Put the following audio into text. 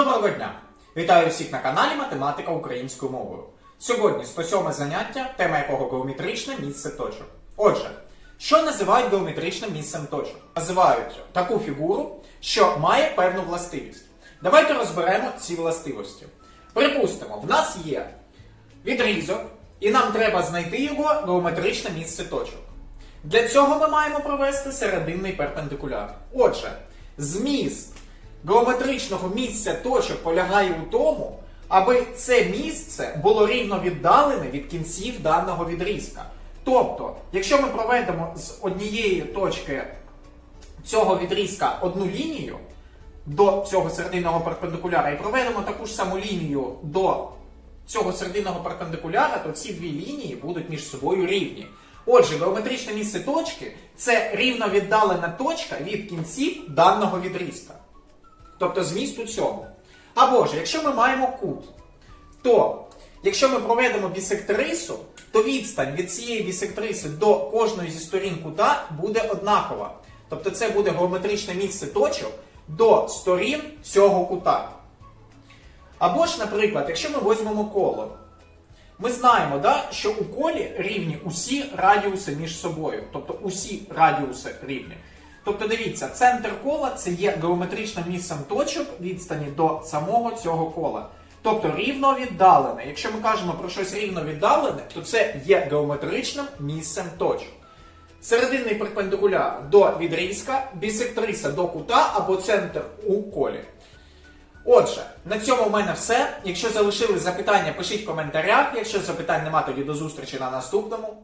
Доброго дня! Вітаю всіх на каналі Математика українською мовою. Сьогодні 107 заняття, тема якого геометричне місце точок. Отже, що називають геометричним місцем точок? Називають таку фігуру, що має певну властивість. Давайте розберемо ці властивості. Припустимо, в нас є відрізок, і нам треба знайти його геометричне місце точок. Для цього ми маємо провести серединний перпендикуляр. Отже, зміст геометричного місця точок полягає у тому, аби це місце було рівно віддалене від кінців даного відрізка. Тобто, якщо ми проведемо з однієї точки цього відрізка одну лінію до цього серединного перпендикуляра і проведемо таку ж саму лінію до цього серединного перпендикуляра, то ці дві лінії будуть між собою рівні. Отже, геометричне місце точки це рівно віддалена точка від кінців даного відрізка. Тобто зміст у цьому. Або ж, якщо ми маємо кут, то якщо ми проведемо бісектрису, то відстань від цієї бісектриси до кожної зі сторін кута буде однакова. Тобто це буде геометричне місце точок до сторін цього кута. Або ж, наприклад, якщо ми візьмемо коло, ми знаємо, да, що у колі рівні усі радіуси між собою. Тобто усі радіуси рівні. Тобто дивіться, центр кола це є геометричним місцем точок відстані до самого цього кола. Тобто рівно віддалене. Якщо ми кажемо про щось рівно віддалене, то це є геометричним місцем точок. Серединний перпендикуляр до відрізка, бісектриса до кута або центр у колі. Отже, на цьому в мене все. Якщо залишили запитання, пишіть в коментарях. Якщо запитань нема, тоді до зустрічі на наступному.